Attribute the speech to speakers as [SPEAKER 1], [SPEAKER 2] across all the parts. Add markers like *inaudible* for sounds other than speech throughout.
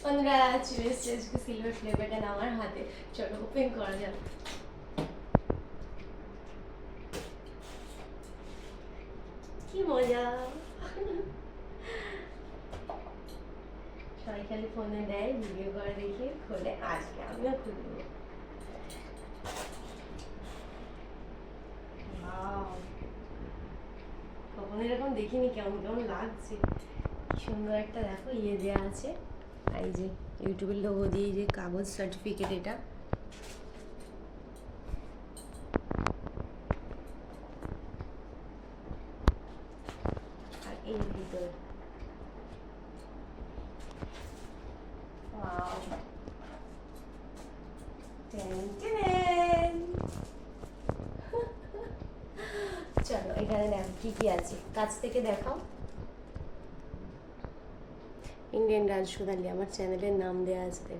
[SPEAKER 1] বন্ধুরা চলে এসছে আজকে সিলভার ফ্লেভারটা আমার হাতে চলো ওপেন করা যাক কি মজা সবাই খালি ফোনে দেয় ভিডিও করে দেখে খোলে আজকে আমিও খুলবো! কখনো এরকম দেখিনি কেমন কেমন লাগছে সুন্দর একটা দেখো ইয়ে দেওয়া আছে এই যে ইউটিউবের লোগো দিয়ে যে কাগজ সার্টিফিকেট এটা। *laughs* চলো, এখানে কি কি আছে? কাছ থেকে দেখাও। ইন্ডিয়ান রাজ সোনালি আমার চ্যানেলের নাম দেওয়া আছে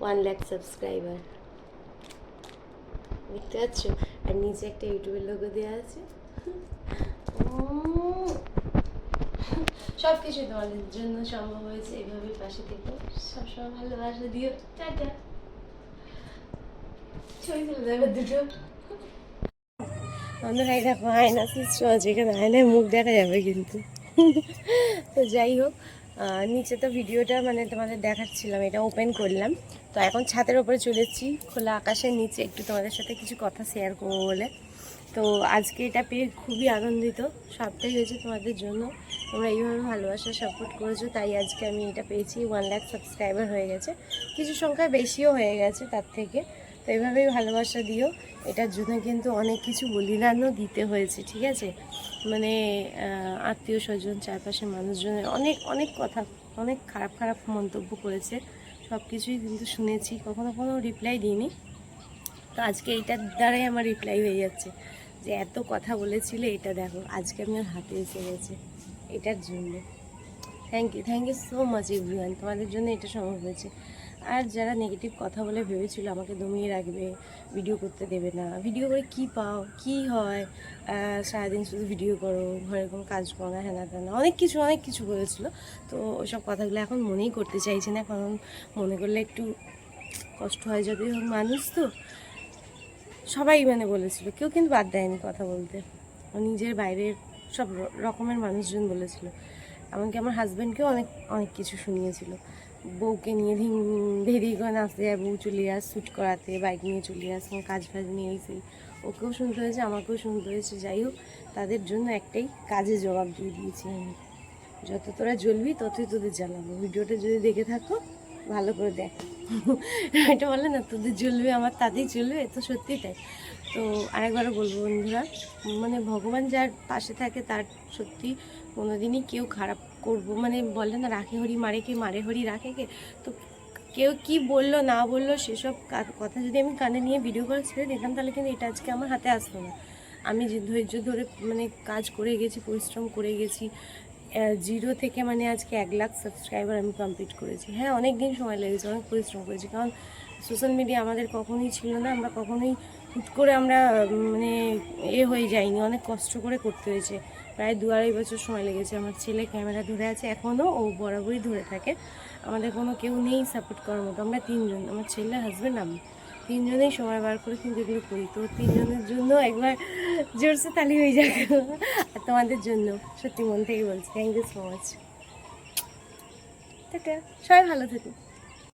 [SPEAKER 1] ওয়ান ল্যাক সাবস্ক্রাইবার দেখতে পাচ্ছ? আর নিচে একটা ইউটিউবের লোগো দেওয়া আছে। সব কিছু তোমাদের জন্য সম্ভব হয়েছে এইভাবে পাশে থেকে। সবসময় ভালোবাসা দিও। টাটা। ছবি তুলে দেবে দুটো। এই দেখো আয়না সিস্টেম আছে। এখানে আয়নায় মুখ দেখা যাবে কিন্তু। তো যাই হোক নিচে তো ভিডিওটা মানে তোমাদের দেখাচ্ছিলাম, এটা ওপেন করলাম। তো এখন ছাদের ওপরে চলে এসেছি, খোলা আকাশের নিচে, একটু তোমাদের সাথে কিছু কথা শেয়ার করব বলে। তো আজকে এটা পেয়ে খুবই আনন্দিত, সবটাই হয়েছে তোমাদের জন্য। তোমরা এইভাবে ভালোবাসা সাপোর্ট করেছ, তাই আজকে আমি এটা পেয়েছি ওয়ান লাখ সাবস্ক্রাইবার হয়ে গেছে। কিছু সংখ্যায় বেশিও হয়ে গেছে তার থেকে। তো এইভাবেই ভালোবাসা দিও। এটার জন্য কিন্তু অনেক কিছু বলিদানও দিতে হয়েছে, ঠিক আছে? মানে আত্মীয় স্বজন, চারপাশের মানুষজনের অনেক অনেক কথা, অনেক খারাপ খারাপ মন্তব্য করেছে। সব কিছুই কিন্তু শুনেছি, কখনো কোনো রিপ্লাই দিইনি। তো আজকে এইটার দ্বারাই আমার রিপ্লাই হয়ে যাচ্ছে যে এত কথা বলেছিলে, এটা দেখো, আজকে আমার হাতে এসে গেছে। এটার জন্য। Thank you thank you so much everyone তোমাদের জন্য এটা সম্ভব হয়েছে। আর যারা নেগেটিভ কথা বলে ভেবেছিল আমাকে দমিয়ে রাখবে ভিডিও করতে দেবে না ভিডিও করে কি পাও, কি হয়? সারাদিন শুধু ভিডিও করো, ঘরে কোনো কাজ করো না হ্যানা তেনা অনেক কিছু অনেক কিছু বলেছিল তো ওইসব কথাগুলো এখন মনেই করতে চাইছে না, কারণ মনে করলে একটু কষ্ট হয় যদি হোক মানুষ তো। সবাই মানে বলেছিল, কেউ কিন্তু বাদ দেয়নি কথা বলতে। নিজের বাইরের সব রকমের মানুষজন বলেছিল। এমনকি আমার হাজব্যান্ডকেও অনেক অনেক কিছু শুনিয়েছিল। বউকে নিয়ে দেরি করে নাচতে যায় বউ চলে আস, শ্যুট করাতে, বাইক নিয়ে চলে আস কাজ ফাজ নিয়ে এসে। ওকেও শুনতে হয়েছে, আমাকেও শুনতে হয়েছে। যাই হোক, তাদের জন্য একটাই কাজে জবাব দিয়ে দিয়েছি আমি। যত তোরা জ্বলবি, ততই তোদের জ্বালাবো। ভিডিওটা যদি দেখে থাকো, ভালো করে দেখ। এটা বলে না, তোদের জ্বলবে আমার, তাতেই চলবে তো সত্যি তাই। তো আরেকবারও বলব বন্ধুরা মানে ভগবান যার পাশে থাকে তার সত্যি কোনোদিনই কেউ খারাপ করব মানে বলে না, রাখে হরি, মারে কে, মারে হরি, রাখে কে? তো কেউ কি বলল, না বলল, সেসব কথা যদি আমি কানে নিয়ে ভিডিও করে ছেড়ে দিতাম, তাহলে কিন্তু এটা আজকে আমার হাতে আসতো না। আমি যে ধৈর্য ধরে মানে কাজ করে গেছি, পরিশ্রম করে গেছি জিরো থেকে মানে আজকে এক লাখ সাবস্ক্রাইবার আমি কমপ্লিট করেছি। হ্যাঁ অনেক দিন সময় লেগেছে, অনেক পরিশ্রম করেছি, কারণ সোশ্যাল মিডিয়া আমাদের কখনোই ছিল না, আমরা কখনোই হুট করে আমরা মানে এ হয়ে যাইনি, অনেক কষ্ট করে করতে হয়েছে। প্রায় দু আড়াই বছর সময় লেগেছে, আমার ছেলে ক্যামেরা ধরে আছে এখনও ও বরাবরই ধরে থাকে। আমাদের কোনো কেউ নেই সাপোর্ট করার মতো, আমরা তিনজন, আমার ছেলে হাজব্যান্ড আমি। তিনজনেই সময় বার করে কিন্তু এগুলো করি। তো তিনজনের জন্য একবার জোরসে তালি হয়ে যাক। তোমাদের জন্য সত্যি মন থেকে বলছি থ্যাংক ইউ সো মাচ সবাই ভালো থেকো।